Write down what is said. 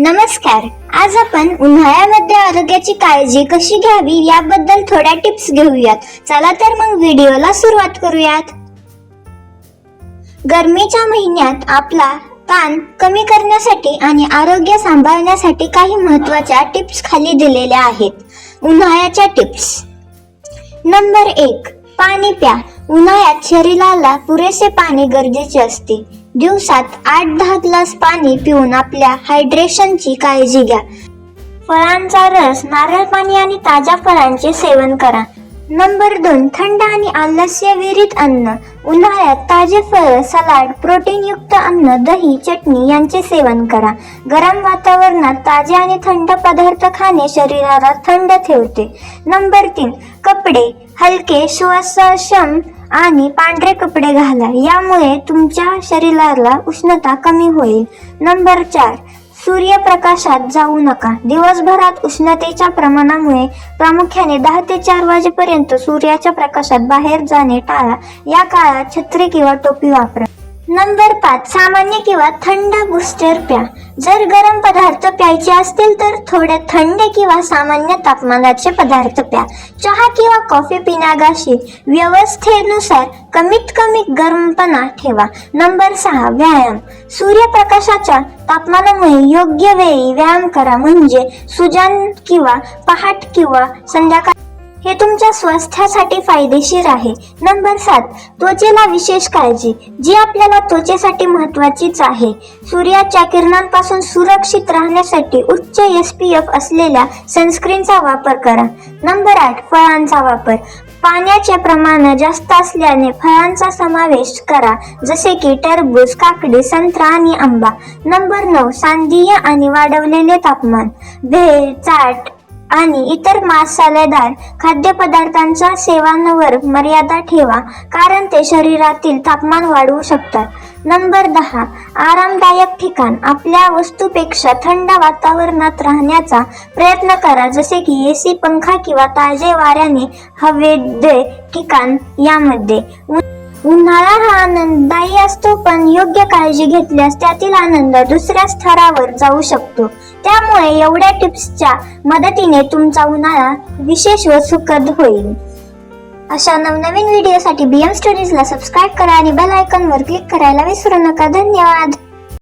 नमस्कार. आज आपण उन्हाळ्यामध्ये आरोग्याची काळजी कशी घ्यावी याबद्दल थोड्या टिप्स घेऊयात. चला तर मग व्हिडिओला सुरुवात करूयात. गरमीच्या महिन्यात आपला ताण कमी करण्यासाठी आणि आरोग्य सांभाळण्यासाठी काही महत्त्वाच्या टिप्स खाली दिलेल्या आहेत. उन्हाळ्याच्या टिप्स. नंबर एक पाणी प्या. उन्हाळ्यात शरीराला पुरेसे पाणी गरजेचे असते. दिवसात आठ दहा ग्लास पाणी पिऊन आपल्या हायड्रेशनची काळजी घ्या. फळांचा रस नारळ पाणी आणि ताज्या फळांचे सेवन करा. नंबर दोन थंड आणि आलस्य विहिरीत अन्न. उन्हाळ्यात ताजे फळ सलाड प्रोटीनयुक्त अन्न दही चटणी यांचे सेवन करा. गरम वातावरणात ताजे आणि थंड पदार्थ खाणे शरीराला थंड ठेवते. नंबर तीन कपडे. हलके सुवासक्षम आणि पांढरे कपडे घाला. यामुळे तुमच्या शरीराला उष्णता कमी होईल. नंबर चार सूर्यप्रकाशात जाऊ नका. दिवसभरात उष्णतेच्या प्रमाणामुळे प्रामुख्याने दहा ते चार वाजेपर्यंत सूर्याच्या प्रकाशात बाहेर जाणे टाळा. या काळात छत्री किंवा टोपी वापरा. नंबर पाच सामान्य किंवा थंड बुस्टर प्या. जर गरम पदार्थ प्यायचे असतील तर थोडे थंड किंवा सामान्य तापमानाचे पदार्थ प्या. चहा किंवा कॉफी पिण्यागाशी व्यवस्थेनुसार कमीत कमी गरमपणा ठेवा. नंबर सहा व्यायाम. सूर्यप्रकाशाच्या तापमानामुळे योग्य वेळी व्यायाम करा. म्हणजे सुजान किंवा पहाट किंवा संध्याकाळ हे तुमच्या स्वास्थ्यासाठी फायदेशीर आहे. नंबर सात त्वचेला विशेष काळजी जी आपल्याला त्वचेसाठी महत्वाचीच आहे. सूर्याच्या किरणांपासून सुरक्षित राहण्यासाठी उच्च एस पी एफ असलेल्या सनस्क्रीनचा वापर करा. नंबर आठ फळांचा वापर. पाण्याचे प्रमाण जास्त असल्याने फळांचा समावेश करा जसे की टरबूज काकडी संत्रा आणि आंबा. नंबर नऊ सांदीय आणि वाढवलेले तापमान. भेळ चाट आणि इतर मसालेदार खाद्यपदार्थांच्या सेवांवर मर्यादा ठेवा कारण ते शरीरातील तापमान वाढवू शकतात. नंबर दहा आरामदायक ठिकाण. आपल्या वस्तूपेक्षा थंड वातावरणात राहण्याचा प्रयत्न करा जसे की एसी पंखा किंवा ताजे वाऱ्याने हवेदे ठिकाण यामध्ये. उन- उन्हाळा हा आनंददायी असतो पण योग्य काळजी घेतल्यास त्यातील आनंद दुसऱ्या स्तरावर जाऊ शकतो. त्यामुळे एवढ्या टिप्सच्या मदतीने तुमचा उन्हाळा विशेष व सुखद होईल. अशा नवनवीन व्हिडिओसाठी बी एम स्टोरीजला सबस्क्राईब करा आणि बेल आयकॉनवर क्लिक करायला विसरू नका. धन्यवाद!